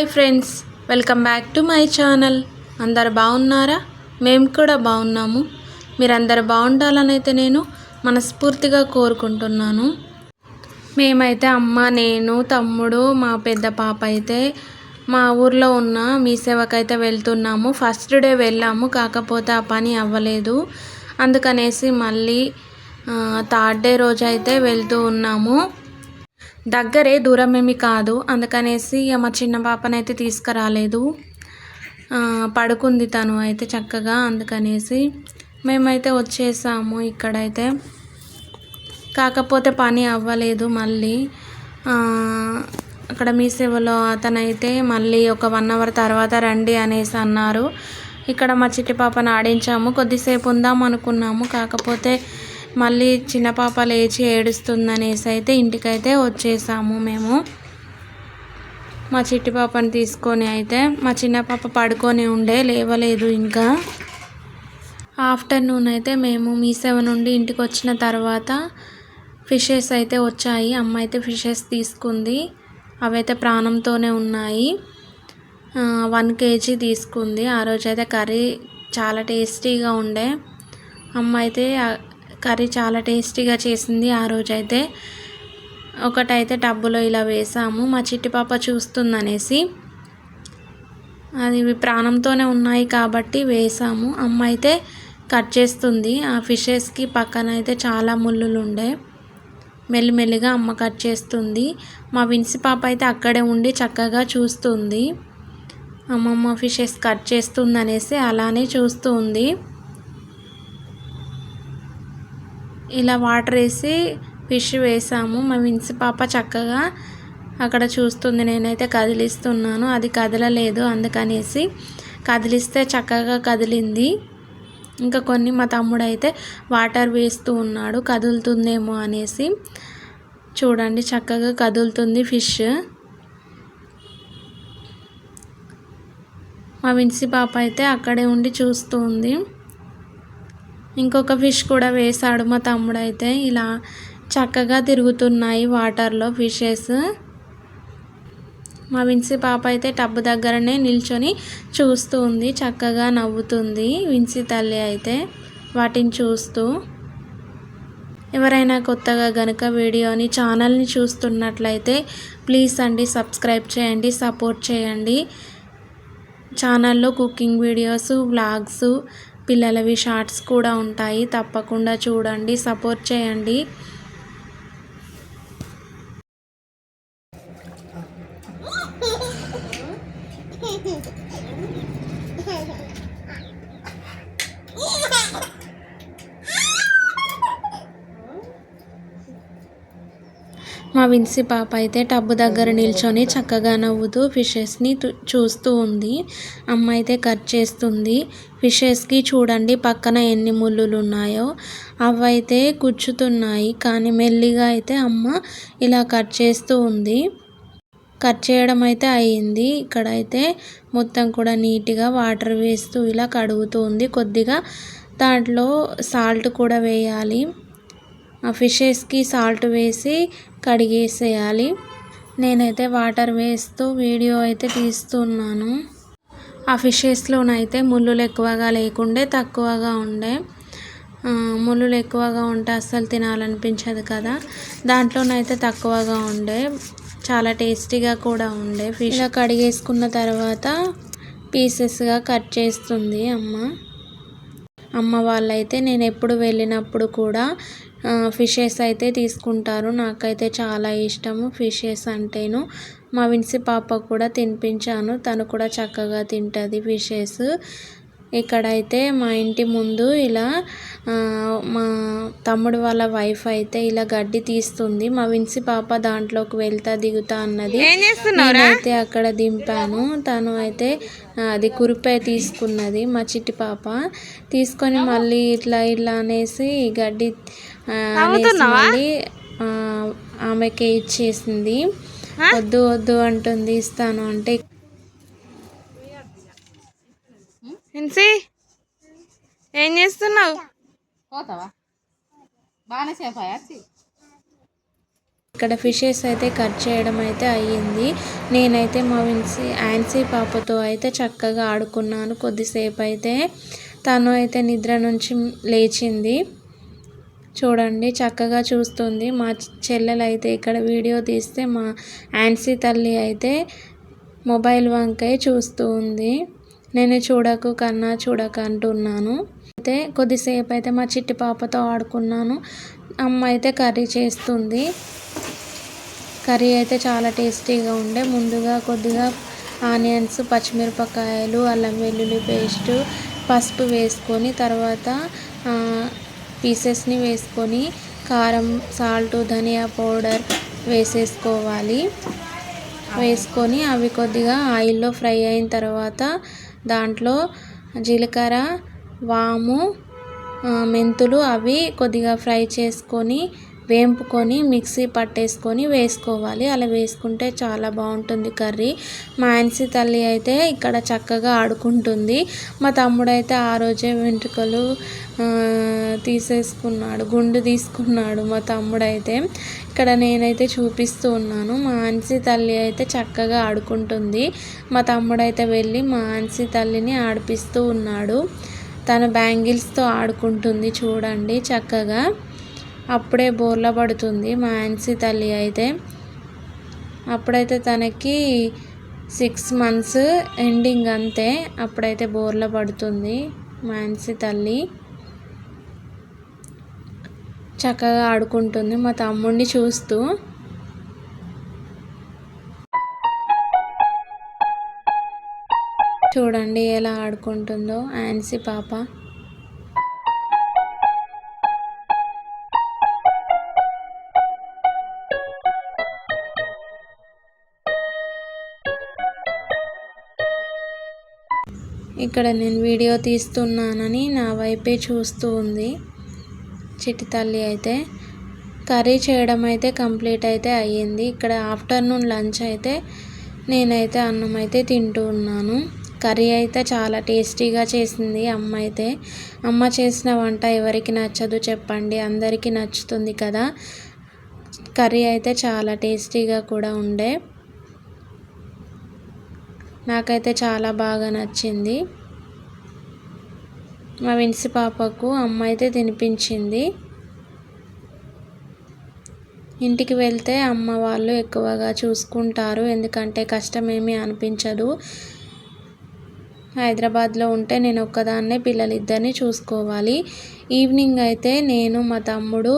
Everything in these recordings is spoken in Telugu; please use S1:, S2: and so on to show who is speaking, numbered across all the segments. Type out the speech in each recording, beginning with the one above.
S1: Hi friends welcome back to my channel. అందరు బాగున్నారా? మేము కూడా బాగున్నాము. మీరందరు బాగుండాలని అయితే నేను మనస్ఫూర్తిగా కోరుకుంటున్నాను. మేమైతే అమ్మ నేను తమ్ముడు మా పెద్ద పాప అయితే మా ఊర్లో ఉన్న మీ సేవకైతే వెళ్తున్నాము. ఫస్ట్ డే వెళ్ళాము కాకపోతే ఆ పని అవ్వలేదు. అందుకనేసి మళ్ళీ థర్డ్ డే రోజు అయితే వెళ్తూ ఉన్నాము. దగ్గరే దూరం ఏమి కాదు. అందుకనేసి ఇక మా చిన్న పాపనైతే తీసుకురాలేదు. పడుకుంది తను అయితే చక్కగా. అందుకనేసి మేమైతే వచ్చేసాము ఇక్కడైతే. కాకపోతే పని అవ్వలేదు మళ్ళీ. అక్కడ మీ సేవలో అతనైతే మళ్ళీ ఒక వన్ అవర్ తర్వాత రండి అనేసి అన్నారు. ఇక్కడ మా చిట్టి పాపను ఆడించాము. కొద్దిసేపు ఉందాం అనుకున్నాము. కాకపోతే మళ్ళీ చిన్న పాప లేచి ఏడుస్తుందనేసి అయితే ఇంటికైతే వచ్చేసాము మేము. మా చిట్టి పాపని తీసుకొని అయితే మా చిన్న పాప పడుకొని ఉండే లేవలేదు ఇంకా. ఆఫ్టర్నూన్ అయితే మేము మీ సెవెన్ నుండి ఇంటికి వచ్చిన తర్వాత ఫిషెస్ అయితే వచ్చాయి. అమ్మ అయితే ఫిషెస్ తీసుకుంది. అవైతే ప్రాణంతోనే ఉన్నాయి. వన్ కేజీ తీసుకుంది. ఆ రోజు అయితే కర్రీ చాలా టేస్టీగా ఉండే. అమ్మ అయితే కర్రీ చాలా టేస్టీగా చేసింది ఆ రోజు అయితే ఒకటైతే టబ్బులో ఇలా వేసాము. మా చిట్టి పాప చూస్తుందనేసి. అది ప్రాణంతోనే ఉన్నాయి కాబట్టి వేసాము. అమ్మ అయితే కట్ చేస్తుంది. ఆ ఫిషెస్కి పక్కన అయితే చాలా ముళ్ళులు ఉండే మెల్లిమెల్లిగా అమ్మ కట్ చేస్తుంది. మా విన్సి పాప అయితే అక్కడే ఉండి చక్కగా చూస్తుంది. అమ్మమ్మ ఫిషెస్ కట్ చేస్తుంది అనేసి అలానే చూస్తూ ఉంది ఇలా వాటర్ వేసి ఫిష్ వేసాము. మా విన్సి పాప చక్కగా అక్కడ చూస్తుంది. నేనైతే కదిలిస్తున్నాను. అది కదలలేదు అందుకనేసి కదిలిస్తే చక్కగా కదిలింది. ఇంకా కొన్ని మా తమ్ముడు అయితే వాటర్ వేస్తూ ఉన్నాడు. కదులుతుందేమో అనేసి చూడండి చక్కగా కదులుతుంది ఫిష్. మా విన్సి పాప అయితే అక్కడే ఉండి చూస్తుంది. ఇంకొక ఫిష్ కూడా వేశాడు మా తమ్ముడు అయితే ఇలా చక్కగా తిరుగుతున్నాయి వాటర్లో ఫిషెస్. మా విన్సీ పాప అయితే టబ్బు దగ్గరనే నిల్చొని చూస్తూ ఉంది చక్కగా నవ్వుతుంది విన్సీ తల్లి అయితే వాటిని చూస్తూ. ఎవరైనా కొత్తగా గనుక వీడియోని ఛానల్ని చూస్తున్నట్లయితే ప్లీజ్ అండి సబ్స్క్రైబ్ చేయండి సపోర్ట్ చేయండి. ఛానల్లో కుకింగ్ వీడియోస్ వ్లాగ్స్ పిల్లలవి షార్ట్స్ కూడా ఉంటాయి. తప్పకుండా చూడండి. సపోర్ట్ చేయండి. మా విన్సీ పాప అయితే టబ్బు దగ్గర నిల్చొని చక్కగా నవ్వుతూ ఫిషెస్ని చూస్తూ ఉంది. అమ్మ అయితే కట్ చేస్తుంది. ఫిషెస్కి చూడండి పక్కన ఎన్ని ముళ్ళులు ఉన్నాయో అవైతే కూర్చుతున్నాయి కానీ మెల్లిగా అయితే అమ్మ ఇలా కట్ చేస్తూ ఉంది. కట్ చేయడం అయితే అయ్యింది ఇక్కడైతే మొత్తం కూడా నీట్గా వాటర్ వేస్తూ ఇలా కడుగుతూ ఉంది. కొద్దిగా దాంట్లో సాల్ట్ కూడా వేయాలి. ఆ ఫిషెస్కి సాల్ట్ వేసి కడిగేసేయాలి. నేనైతే వాటర్ వేస్తూ వీడియో అయితే తీస్తున్నాను. ఆ ఫిషెస్లోనైతే ముళ్ళులు ఎక్కువగా లేకుండే తక్కువగా ఉండే. ముళ్ళులు ఎక్కువగా ఉంటే అస్సలు తినాలనిపించదు కదా. దాంట్లోనైతే తక్కువగా ఉండే. చాలా టేస్టీగా కూడా ఉండే ఫిష్. ఇలా కడిగేసుకున్న తర్వాత పీసెస్గా కట్ చేస్తుంది అమ్మ. అమ్మ వాళ్ళైతే నేను ఎప్పుడు వెళ్ళినప్పుడు కూడా ఫిషెస్ అయితే తీసుకుంటారు. నాకైతే చాలా ఇష్టము ఫిషెస్ అంటేను. మా విన్సి పాప కూడా తినిపించాను. తను కూడా చక్కగా తింటుంది ఫిషెస్. ఇక్కడైతే మా ఇంటి ముందు ఇలా మా తమ్ముడు వాళ్ళ వైఫ్ అయితే ఇలా గడ్డి తీస్తుంది. మా విన్సి పాప దాంట్లోకి వెళ్తా దిగుతా అన్నది నేనైతే అక్కడ దింపాను. తను అయితే అది కురిపే తీసుకున్నది మా చిట్టి పాప. తీసుకొని మళ్ళీ ఇట్లా ఇట్లా అనేసి గడ్డి ఆమెకి ఇచ్చేసింది. వద్దు వద్దు అంటుంది ఇస్తాను అంటే.
S2: ఏం చేస్తున్నావు?
S3: పోతావా? బాగానే సేఫ్ అయ్యా
S1: ఇక్కడ ఫిషెస్ అయితే కట్ చేయడం అయితే అయ్యింది. నేనైతే మా విన్సీ యాన్సీ పాపతో అయితే చక్కగా ఆడుకున్నాను కొద్దిసేపు అయితే. తను అయితే నిద్ర నుంచి లేచింది. చూడండి చక్కగా చూస్తుంది. మా చెల్లెలు అయితే ఇక్కడ వీడియో తీస్తే మా యాన్సీ తల్లి అయితే మొబైల్ వంకై చూస్తూ ఉంది. నేను చూడకు కన్నా చూడక అంటున్నాను. అయితే కొద్దిసేపు అయితే మా చిట్టి పాపతో ఆడుకున్నాను. అమ్మ అయితే కర్రీ చేస్తుంది. కర్రీ అయితే చాలా టేస్టీగా ఉండే. ముందుగా కొద్దిగా ఆనియన్స్ పచ్చిమిరపకాయలు అల్లం వెల్లుల్లి పేస్టు పసుపు వేసుకొని తర్వాత పీసెస్ని వేసుకొని కారం సాల్ట్ ధనియా పౌడర్ వేసేసుకోవాలి. వేసుకొని అవి కొద్దిగా ఆయిల్లో ఫ్రై అయిన తర్వాత దాంట్లో జీలకర్ర వాము మెంతులు అవి కొద్దిగా ఫ్రై చేసుకొని వేంపుకొని మిక్సీ పట్టేసుకొని వేసుకోవాలి. అలా వేసుకుంటే చాలా బాగుంటుంది కర్రీ. మా ఆన్సీ తల్లి అయితే ఇక్కడ చక్కగా ఆడుకుంటుంది. మా తమ్ముడైతే ఆ రోజే వెంట్రుకలు తీసేసుకున్నాడు గుండు తీసుకున్నాడు మా తమ్ముడైతే. ఇక్కడ నేనైతే చూపిస్తూ ఉన్నాను. మా ఆన్సీ తల్లి అయితే చక్కగా ఆడుకుంటుంది. మా తమ్ముడైతే వెళ్ళి మా ఆన్సీ తల్లిని ఆడిపిస్తూ ఉన్నాడు. తన బ్యాంగిల్స్తో ఆడుకుంటుంది చూడండి చక్కగా. అప్పుడే బోర్ల పడుతుంది మా ఆన్సీ తల్లి అయితే. అప్పుడైతే తనకి సిక్స్ మంత్స్ ఎండింగ్ అంతే. అప్పుడైతే బోర్ల పడుతుంది మాన్సీ తల్లి. చక్కగా ఆడుకుంటుంది మా తమ్ముడిని చూస్తూ. చూడండి ఎలా ఆడుకుంటుందో ఆన్సీ పాప. ఇక్కడ నేను వీడియో తీస్తున్నానని నా వైపే చూస్తూ ఉంది. చిట్టి తల్లి అయితే కర్రీ చేయడం అయితే కంప్లీట్ అయితే అయ్యింది. ఇక్కడ ఆఫ్టర్నూన్ లంచ్ అయితే నేనైతే అన్నం అయితే తింటూ ఉన్నాను. కర్రీ అయితే చాలా టేస్టీగా చేసింది అమ్మ అయితే. అమ్మ చేసిన వంట ఎవరికి నచ్చదు చెప్పండి. అందరికీ నచ్చుతుంది కదా. కర్రీ అయితే చాలా టేస్టీగా కూడా ఉండే. నాకైతే చాలా బాగా నచ్చింది. మా విన్సి పాపకు అమ్మ అయితే తినిపించింది. ఇంటికి వెళ్తే అమ్మ వాళ్ళు ఎక్కువగా చూసుకుంటారు. ఎందుకంటే కష్టమేమీ అనిపించదు. హైదరాబాద్లో ఉంటే నేను ఒక్కదాన్నే పిల్లలిద్దరిని చూసుకోవాలి. ఈవినింగ్ అయితే నేను మా తమ్ముడు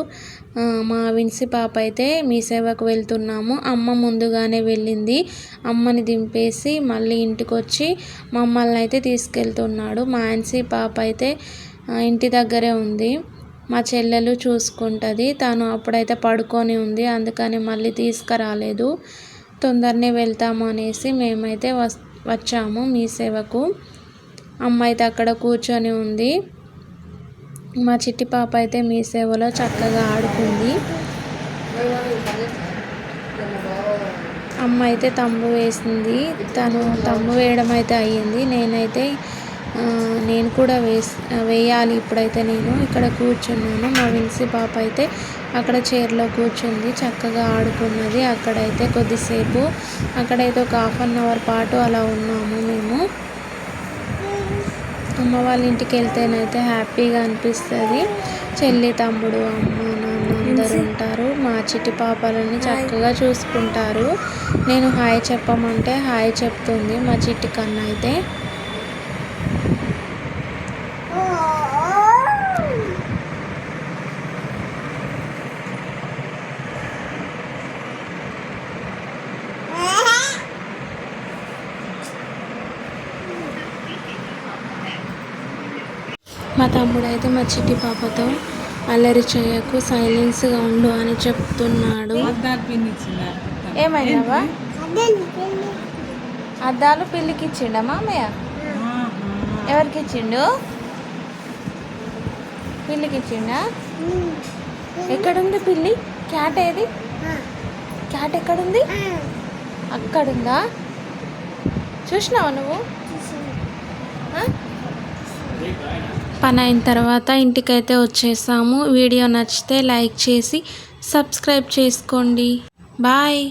S1: మా విన్సి పాప అయితే మీ సేవకు వెళ్తున్నాము. అమ్మ ముందుగానే వెళ్ళింది. అమ్మని దింపేసి మళ్ళీ ఇంటికి వచ్చి మమ్మల్ని అయితే తీసుకెళ్తున్నాడు. మా ఆన్సీ పాప అయితే ఇంటి దగ్గరే ఉంది. మా చెల్లెలు చూసుకుంటుంది. తను అప్పుడైతే పడుకొని ఉంది. అందుకని మళ్ళీ తీసుకురాలేదు. తొందరనే వెళ్తాము అనేసి మేమైతే వస్ వచ్చాము మీ సేవకు. అమ్మ అయితే అక్కడ కూర్చొని ఉంది. మా చిట్టి పాప అయితే మీ సేవలో చక్కగా ఆడుకుంది. అమ్మ అయితే తమ్ము వేసింది. తను తమ్ము వేయడం అయితే అయ్యింది. నేనైతే నేను కూడా వేస్ వేయాలి. ఇప్పుడైతే నేను ఇక్కడ కూర్చున్నాను. మా విన్సి పాప అయితే అక్కడ చైర్లో కూర్చుంది చక్కగా ఆడుకున్నది. అక్కడైతే కొద్దిసేపు అక్కడైతే ఒక హాఫ్ అన్ అవర్ పాటు అలా ఉన్నాము మేము. అమ్మ వాళ్ళ ఇంటికి వెళ్తేనైతే హ్యాపీగా అనిపిస్తుంది. చెల్లి తమ్ముడు అమ్మ నాన్న అందరూ ఉంటారు. మా చిట్టి పాపలని చక్కగా చూసుకుంటారు. నేను హాయ్ చెప్పమంటే హాయ్ చెప్తుంది మా చిట్టి కన్నా అయితే. మా తమ్ముడు అయితే మా చిట్టి పాపతో అల్లరి చేయకు సైలెన్స్గా ఉండు అని చెప్తున్నాడు. ఏమైనావా అద్దాలు పిల్లికి ఇచ్చిండా మామయ్య? ఎవరికి ఇచ్చిండు పిల్లికి ఇచ్చిండా ఎక్కడుంది పిల్లి? క్యాట్ ఏది? క్యాట్ ఎక్కడుంది? అక్కడుందా? చూసినావా నువ్వు? పని అయిన తర్వాత ఇంటికైతే వచ్చేసాము. వీడియో నచ్చితే లైక్ చేసి సబ్స్క్రైబ్ చేసుకోండి. బాయ్.